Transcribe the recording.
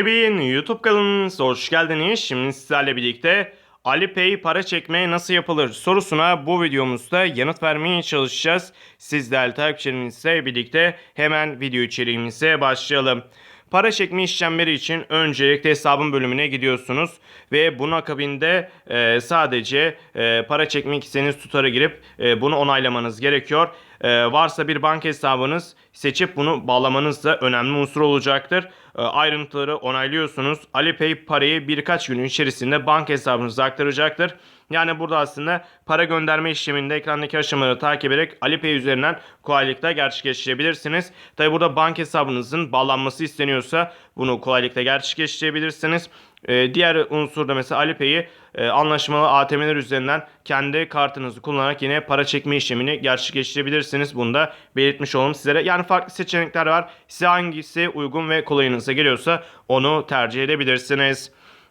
Bebeğin YouTube kanalımıza hoş geldiniz. Şimdi sizlerle birlikte Alipay para çekmeye nasıl yapılır sorusuna bu videomuzda yanıt vermeye çalışacağız. Siz değerli takipçilerimizle birlikte hemen video içeriğimize başlayalım. Para çekme işlemleri için öncelikle hesabın bölümüne gidiyorsunuz ve bunun akabinde e, sadece e, para çekmek istediğiniz tutarı girip e, bunu onaylamanız gerekiyor. E, varsa bir banka hesabınız seçip bunu bağlamanız da önemli unsur olacaktır. E, ayrıntıları onaylıyorsunuz. Alipay parayı birkaç gün içerisinde banka hesabınıza aktaracaktır. Yani burada aslında para gönderme işleminde ekrandaki aşamaları takip ederek Alipay üzerinden kolaylıkla gerçekleştirebilirsiniz. Tabi burada banka hesabınızın bağlanması isteniyorsa bunu kolaylıkla gerçekleştirebilirsiniz. Ee, diğer unsur da mesela Alipay'i e, anlaşmalı ATM'ler üzerinden kendi kartınızı kullanarak yine para çekme işlemini gerçekleştirebilirsiniz. Bunu da belirtmiş olalım sizlere. Yani farklı seçenekler var. Size hangisi uygun ve kolayınıza geliyorsa onu tercih edebilirsiniz.